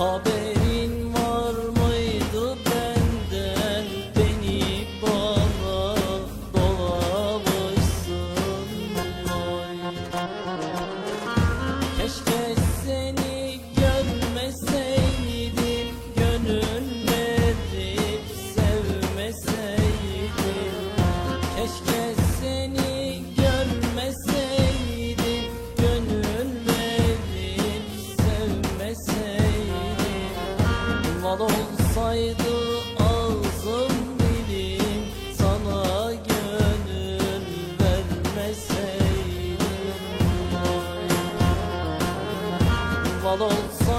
Haberin var mıydı benden? Beni bana dolamışsın vay Keşke seni görmeseydim Gönül verip Keşke Bal olsaydı ağzım dilim Sana gönül vermeseydim. Bal olsaydı